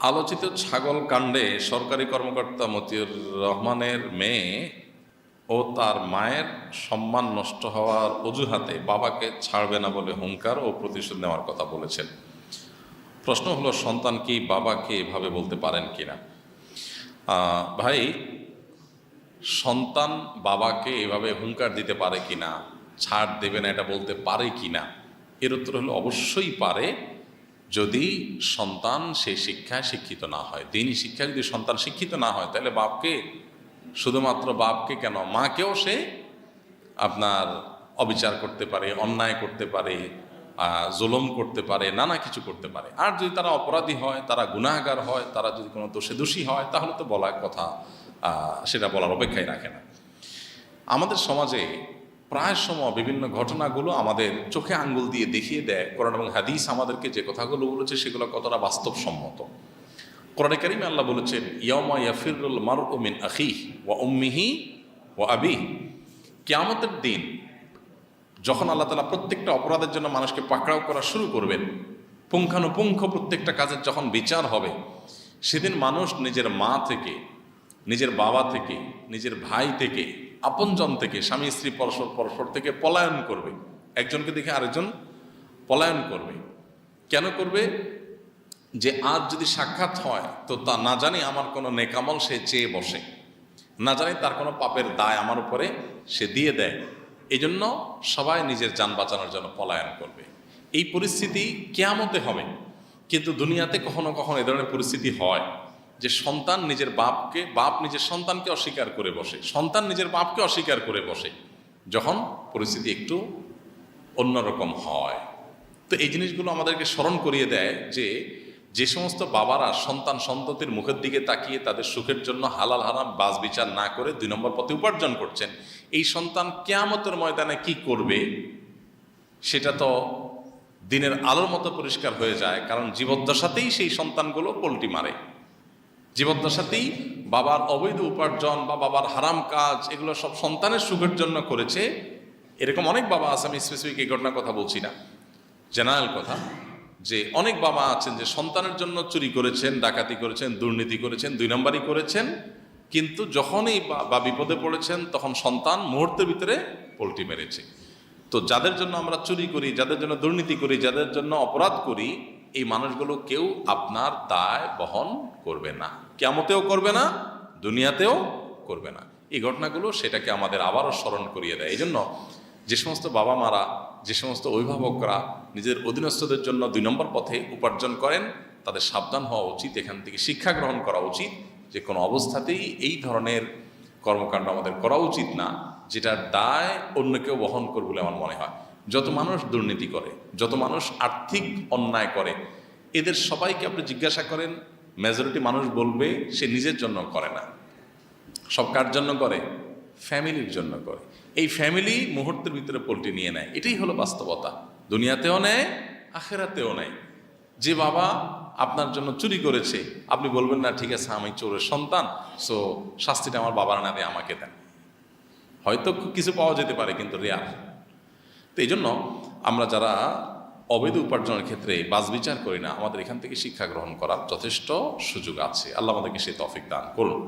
আলোচিত ছাগল কাণ্ডে সরকারি কর্মকর্তা মতিউর রহমানের মেয়ে ও তার মায়ের সম্মান নষ্ট হওয়ার অজুহাতে বাবাকে ছাড়বে না বলে হুঙ্কার ও প্রতিশোধ নেওয়ার কথা বলেছেন। প্রশ্ন হলো সন্তান কি বাবাকে এভাবে বলতে পারেন কিনা? আহ, ভাই সন্তান বাবাকে এভাবে হুঙ্কার দিতে পারে কি না ছাড় দেবে না এটা বলতে পারে কি না এর উত্তর হলো অবশ্যই পারে। যদি সন্তান সেই শিক্ষায় শিক্ষিত না হয়, দিনই শিক্ষা যদি সন্তান শিক্ষিত না হয়, তাহলে বাপকে, শুধুমাত্র বাপকে কেন? মাকেও সে আপনার অবিচার করতে পারে, অন্যায় করতে পারে জুলুম করতে পারে, নানা কিছু করতে পারে। আর যদি তারা অপরাধী হয়, তারা গুনাহগার হয়, তারা যদি কোনো দোষে দোষী হয়, তাহলে তো বলার কথা সেটা বলার অপেক্ষাই রাখে না। আমাদের সমাজে প্রায় সময় বিভিন্ন ঘটনাগুলো আমাদের চোখে আঙ্গুল দিয়ে দেখিয়ে দেয়। কোরআন এবং হাদিস আমাদেরকে যে কথাগুলো বলেছে, সেগুলো কতটা বাস্তবসম্মত। কোরআন কারিমে আল্লাহ বলেছেন ইয়ামা ইয়াফিরুল মার মিন আখি ওয়া উম্মিহি ও আবি কিয়ামতের দিন যখন আল্লাহ তালা প্রত্যেকটা অপরাধের জন্য মানুষকে পাকড়াও করা শুরু করবেন, পুঙ্খানুপুঙ্খ প্রত্যেকটা কাজের যখন বিচার হবে, সেদিন মানুষ নিজের মা থেকে, নিজের বাবা থেকে, নিজের ভাই থেকে আপনজন থেকে, স্বামী, স্ত্রী, পরস্পর পরস্পর থেকে পলায়ন করবে। একজনকে দেখে আরেকজন পলায়ন করবে। কেন করবে? যে আজ যদি সাক্ষাৎ হয়, তো তা না জানি আমার কোনো নেকামল সে চেয়ে বসে। না জানি তার কোনো পাপের দায় আমার উপরে সে দিয়ে দেয়। এই জন্য সবাই নিজের যান বাঁচানোর জন্য পলায়ন করবে। এই পরিস্থিতি কেয়ামতে হবে। কিন্তু দুনিয়াতে কখনো কখনো এ ধরনের পরিস্থিতি হয়। যে সন্তান নিজের বাপকে, বাপ নিজের সন্তানকে অস্বীকার করে বসে, সন্তান নিজের বাপকে অস্বীকার করে বসে, যখন পরিস্থিতি একটু অন্যরকম হয়। তো এই জিনিসগুলো আমাদেরকে স্মরণ করিয়ে দেয় যে যে সমস্ত বাবারা সন্তান সন্ততির মুখের দিকে তাকিয়ে তাদের সুখের জন্য হালাল হারাম বাজ বিচার না করে দুই নম্বর পথে উপার্জন করছেন, এই সন্তান কেয়ামতের ময়দানে কি করবে? সেটা তো দিনের আলোর মতো পরিষ্কার হয়ে যায়, কারণ জীবদ্দশাতেই সেই সন্তানগুলো পোল্টি মারে। জীবদ্দশাতেই বাবার অবৈধ উপার্জন বা বাবার হারাম কাজ, এগুলো সব সন্তানের সুখের জন্য করেছে। এরকম অনেক বাবা আছে, আমি স্পেসিফিক এই ঘটনার কথা বলছি না। জেনারেল কথা, যে অনেক বাবা আছেন যে সন্তানের জন্য চুরি করেছেন, ডাকাতি করেছেন, দুর্নীতি করেছেন, দুই নম্বরই করেছেন, কিন্তু যখনই বা- বিপদে পড়েছেন, তখন সন্তান মুহূর্তের ভিতরে পোল্টি মেরেছে। তো যাদের জন্য আমরা চুরি করি, যাদের জন্য দুর্নীতি করি, যাদের জন্য অপরাধ করি এই মানুষগুলো কেউ আপনার দায় বহন করবে না। কেমতেও করবে না, দুনিয়াতেও করবে না। এই ঘটনাগুলো সেটাকে আমাদের আবারও স্মরণ করিয়ে দেয়। এই জন্য যে সমস্ত বাবা মারা যে সমস্ত অভিভাবকরা নিজের অধীনস্থদের জন্য দুই নম্বর পথে উপার্জন করেন, তাদের সাবধান হওয়া উচিত, এখান থেকে শিক্ষা গ্রহণ করা উচিত। যে কোনো অবস্থাতেই এই ধরনের কর্মকাণ্ড আমাদের করা উচিত না, যেটার দায় অন্য কেউ বহন করবে বলে আমার মনে হয়। যত মানুষ দুর্নীতি করে, যত মানুষ আর্থিক অন্যায় করে, এদের সবাইকে আপনি জিজ্ঞাসা করেন মেজরিটি মানুষ বলবে, সে নিজের জন্য করে না। সব কার জন্য করে? ফ্যামিলির জন্য করে। এই ফ্যামিলি মুহূর্তের ভিতরে পোল্ট্রি নিয়ে নেয়। এটাই হলো বাস্তবতা। দুনিয়াতেও নেয়, আখেরাতেও নেয়। যে বাবা আপনার জন্য চুরি করেছে, আপনি বলবেন, না, ঠিক আছে, আমি চোরের সন্তান সো শাস্তিটা আমার বাবার না দিয়ে আমাকে দেন। হয়তো কিছু পাওয়া যেতে পারে, কিন্তু রেয়ার এই জন্য আমরা যারা অবৈধ উপার্জনের ক্ষেত্রে বাজ বিচার করি না, আমাদের এখান থেকে শিক্ষা গ্রহণ করার যথেষ্ট সুযোগ আছে। আল্লাহ আমাদেরকে সেই তফিক দান করুন।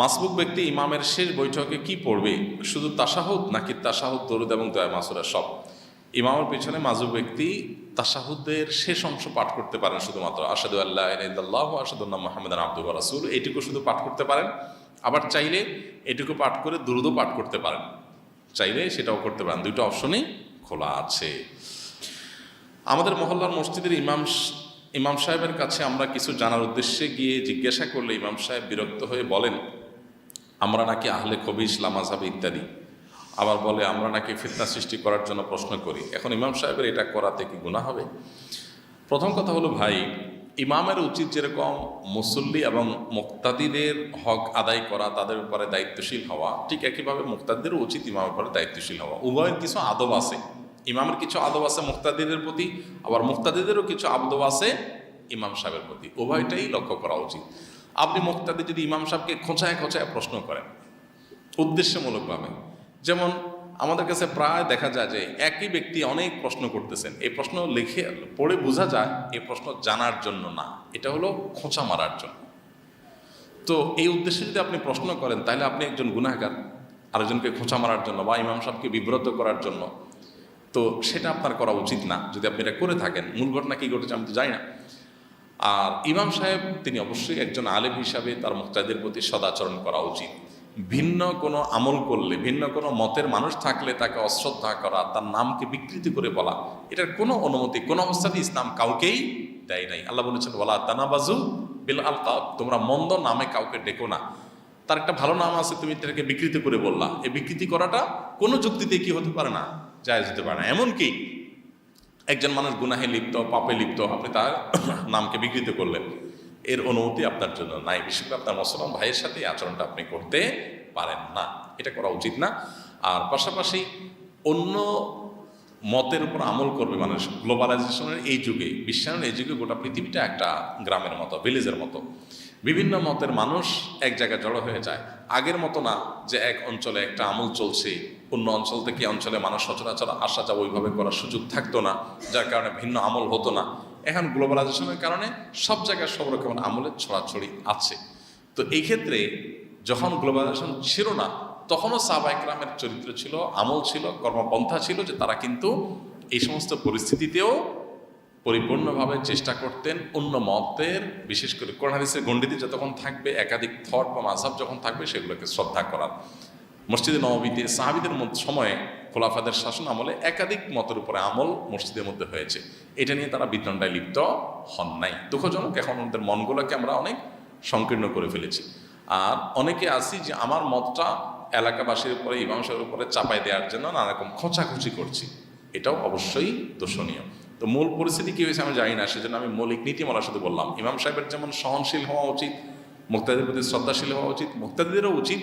মাসবুক ব্যক্তি ইমামের শেষ বৈঠকে কি পড়বে? শুধু তাসাহুদ নাকি তাসাহুদ, দরুদ এবং দয়া মাসুরা সব? ইমামের পিছনে মাজুব ব্যক্তি তাসাহুদের শেষ অংশ পাঠ করতে পারেন শুধুমাত্র। আসাদু আল্লাহ ইল্লাল্লাহু আসাদুল্লাহ মোহাম্মদ আব্দুল রাসুল এইটুকু শুধু পাঠ করতে পারেন। আবার চাইলে এটুকু পাঠ করে দুরুদও পাঠ করতে পারেন। চাইলে সেটাও করতে পারেন। দুটো অপশনই খোলা আছে। আমাদের মহল্লার মসজিদের ইমাম ইমাম সাহেবের কাছে আমরা কিছু জানার উদ্দেশ্যে গিয়ে জিজ্ঞাসা করলে ইমাম সাহেব বিরক্ত হয়ে বলেন, আমরা নাকি আহলে কবি ইসলাম আজহাব ইত্যাদি। আবার বলে, আমরা নাকি ফিতনা সৃষ্টি করার জন্য প্রশ্ন করি। এখন ইমাম সাহেবের এটা করাতে কি গুণা হবে? প্রথম কথা হলো, ভাই ইমামের উচিত যেরকম মুসল্লি এবং মুক্তাদিদের হক আদায় করা তাদের উপরে দায়িত্বশীল হওয়া, ঠিক একইভাবে মুক্তাদিদেরও উচিত ইমামের উপরে দায়িত্বশীল হওয়া। উভয়ের কিছু আদব আছে। ইমামের কিছু আদব আছে মুক্তাদিদের প্রতি, আবার মুক্তাদিদেরও কিছু আদব আছে ইমাম সাহেবের প্রতি। উভয়টাই লক্ষ্য করা উচিত। আপনি মুক্তাদি যদি ইমাম সাহেবকে খোঁচায় খোঁচায় প্রশ্ন করেন, উদ্দেশ্যমূলকভাবে, যেমন আমাদের কাছে প্রায় দেখা যায় যে একই ব্যক্তি অনেক প্রশ্ন করতেছেন। এই প্রশ্ন লিখে পড়ে বোঝা যায়, এই প্রশ্ন জানার জন্য না। এটা হলো খোঁচা মারার জন্য। তো এই উদ্দেশ্যে যদি আপনি প্রশ্ন করেন, তাহলে আপনি একজন গুনাহগার, আরেকজনকে খোঁচা মারার জন্য বা ইমাম সাহেবকে বিব্রত করার জন্য। তো সেটা আপনার করা উচিত না, যদি আপনি এটা করে থাকেন। মূল ঘটনা কী ঘটেছে আমি তো জানি না। আর ইমাম সাহেব, তিনি অবশ্যই একজন আলেম হিসাবে তার মুক্তাদের প্রতি সদাচরণ করা উচিত। ভিন্ন কোনো আমল করলে, ভিন্ন কোনো মতের মানুষ থাকলে তাকে অশ্রদ্ধা করা, তার নামকে বিকৃতি করে বলা, এটার কোনো অনুমতি, কোনো অবস্থাতে ইসলাম কাউকেই দেয় নাই। আল্লাহ বলেছেন বলা তানাবাজু বিল আলকাব তোমরা মন্দ নামে কাউকে ডেকো না। তার একটা ভালো নাম আছে, তুমি তাকে বিকৃতি করে বললা। এই বিকৃতি করাটা কোনো যুক্তিতে কি হতে পারে না, জায়জ হতে পারে না। এমনকি একজন মানুষ গুনাহে লিপ্ত, পাপে লিপ্ত, আপনি তার নামকে বিকৃত করলেন। এর অনুমতি আপনার জন্য নাই। বিশেষ করে আপনার মুসলমান ভাইয়ের সাথে আচরণটা আপনি করতে পারেন না। এটা করা উচিত না। আর পাশাপাশি অন্য মতের উপর আমল করবে মানুষ। গ্লোবালাইজেশনের এই যুগে, বিশ্বায়নের এই যুগে গোটা পৃথিবীটা একটা গ্রামের মতো, ভিলেজের মতো। বিভিন্ন মতের মানুষ এক জায়গায় জড়ো হয়ে যায়। আগের মতো না যে এক অঞ্চলে একটা আমল চলছে, অন্য অঞ্চল থেকে অঞ্চলে মানুষ সচরাচর আসা যাওয়া ওইভাবে করার সুযোগ থাকতো না, যার কারণে ভিন্ন আমল হতো না। এখন গ্লোবালাইজেশনের কারণে সব জায়গায় সব রকমের আমলের ছড়াছড়ি আছে। তো এই ক্ষেত্রে যখন গ্লোবালাইজেশন ছিল না, তখনও সাহবাইকরামের চরিত্র ছিল, আমল ছিল, কর্মপন্থা ছিল যে তারা কিন্তু এই সমস্ত পরিস্থিতিতেও পরিপূর্ণভাবে চেষ্টা করতেন অন্য মতের, বিশেষ করে কোরআন হাদিসের গণ্ডিতে যতক্ষণ থাকবে, একাধিক থট বা মাঝাব যখন থাকবে সেগুলোকে শ্রদ্ধা করার। মসজিদে নবমীতে সাহাবিদের সময়ে খোলাফাদের শাসন আমলে একাধিক মতের উপরে আমল মসজিদের মধ্যে হয়েছে। এটা নিয়ে তারা বিতণ্ডায় লিপ্ত হন নাই। দুঃখজনক এখন ওদের মনগুলোকে আমরা অনেক সংকীর্ণ করে ফেলেছি। আর অনেকে আছি যে আমার মতটা এলাকাবাসীর উপরে, ইমাম সাহেবের উপরে চাপাই দেওয়ার জন্য নানারকম খোঁচাখুচি করছি। এটাও অবশ্যই দোষণীয়। তো মূল পরিস্থিতি কী হয়েছে আমি জানি না, সেজন্য আমি মৌলিক নীতিমালা শুধু বললাম। ইমাম সাহেবের যেমন সহনশীল হওয়া উচিত মুক্তাদের প্রতি শ্রদ্ধাশীল হওয়া উচিত। মুক্তাদিদেরও উচিত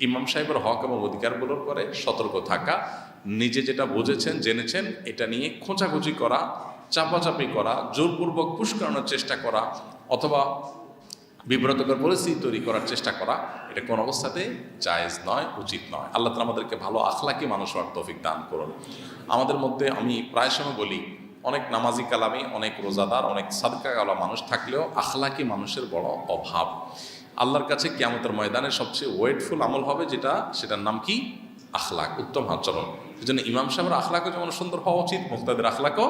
ইমাম সাহেবের হক এবং অধিকার অধিকারগুলোর করে, সতর্ক থাকা, নিজে যেটা বুঝেছেন, জেনেছেন, এটা নিয়ে খোঁচাখুচি করা, চাপাচাপি করা, জোরপূর্বক পুশ চেষ্টা করা, অথবা বিব্রতকর পরিস্থিতি তৈরি করার চেষ্টা করা, এটা কোন অবস্থাতে জায়েজ নয়, উচিত নয়। আল্লাহ আমাদেরকে ভালো আখলাকি মানুষ হওয়ার তৌফিক দান করুন। আমাদের মধ্যে আমি প্রায় সময় বলি অনেক নামাজি কালামি, অনেক রোজাদার, অনেক সাদকা গালা মানুষ থাকলেও আখলাকি মানুষের বড় অভাব। আল্লাহর কাছে কিয়ামতের ময়দানে সবচেয়ে ওয়েটফুল আমল হবে যেটা, সেটার নাম কি? আখলাক। উত্তম আচরণ এই জন্য ইমাম সাহেবের আখলাকও যেমন সুন্দর হওয়া উচিত, মুক্তাদের আখলাকও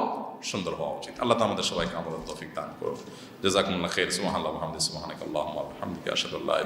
সুন্দর হওয়া উচিত। আল্লাহ তো আমাদের সবাইকে আমাদের তৌফিক দান করুন জাজাকুমুল্লাহ খের সুমাহ আল্লাহ হামদি সুমাহানাক আল্লাহ হামদিকে আসাদুল্লাহ